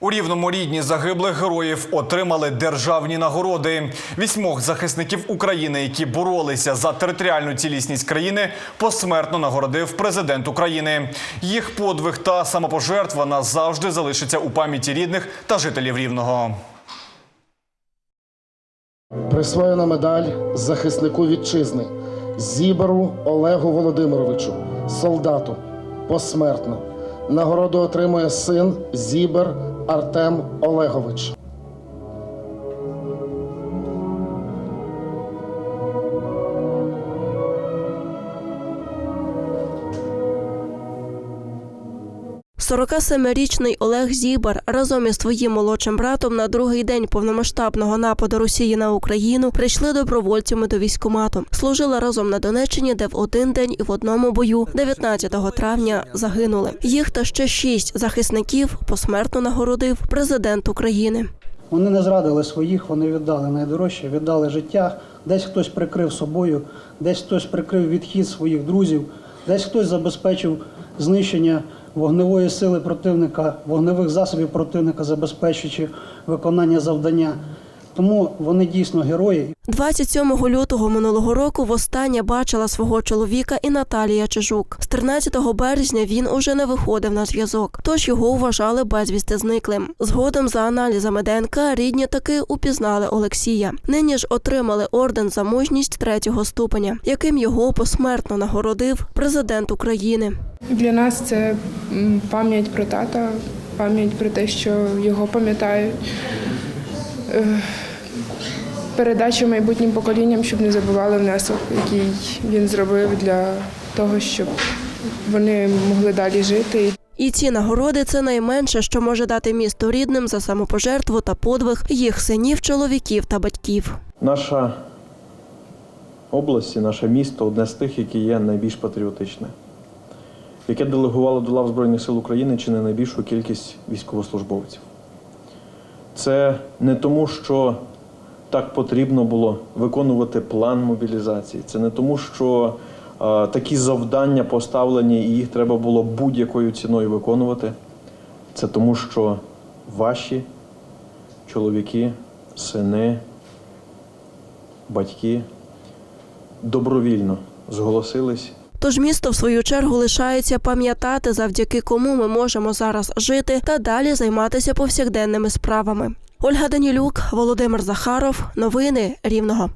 У рівному рідні загиблих героїв отримали державні нагороди. Вісьмох захисників України, які боролися за територіальну цілісність країни, посмертно нагородив президент України. Їх подвиг та самопожертва назавжди залишиться у пам'яті рідних та жителів рівного. Присвоєна медаль захиснику вітчизни Зіберу Олегу Володимировичу, солдату, посмертно. Нагороду отримує син Зібер Артем Олегович. – 47-річний Олег Зібар разом із своїм молодшим братом на другий день повномасштабного нападу Росії на Україну прийшли добровольцями до військкомату. Служили разом на Донеччині, де в один день і в одному бою 19 травня загинули. Їх та ще шість захисників посмертно нагородив президент України. Вони не зрадили своїх, вони віддали найдорожче, віддали життя. Десь хтось прикрив собою, десь хтось прикрив відхід своїх друзів, десь хтось забезпечив знищення вогневої сили противника, вогневих засобів противника, забезпечуючи виконання завдання. Тому вони дійсно герої. 27 лютого минулого року востаннє бачила свого чоловіка і Наталія Чижук. З 13 березня він уже не виходив на зв'язок, тож його вважали безвісти зниклим. Згодом за аналізами ДНК рідні таки упізнали Олексія. Нині ж отримали орден за мужність третього ступеня, яким його посмертно нагородив президент України. Для нас це пам'ять про тата, пам'ять про те, що його пам'ятають. Передача майбутнім поколінням, щоб не забували внесок, який він зробив для того, щоб вони могли далі жити. І ці нагороди це найменше, що може дати місто рідним за самопожертву та подвиг їх синів, чоловіків та батьків. Наша область і наше місто одне з тих, яке є найбільш патріотичне, яке делегувало до лав Збройних сил України чи не найбільшу кількість військовослужбовців. Це не тому, що так потрібно було виконувати план мобілізації. Це не тому, що е, такі завдання поставлені і їх треба було будь-якою ціною виконувати. Це тому, що ваші чоловіки, сини, батьки добровільно зголосились Тож місто в свою чергу лишається пам'ятати, завдяки кому ми можемо зараз жити та далі займатися повсякденними справами. Ольга Данілюк, Володимир Захаров, новини Рівного.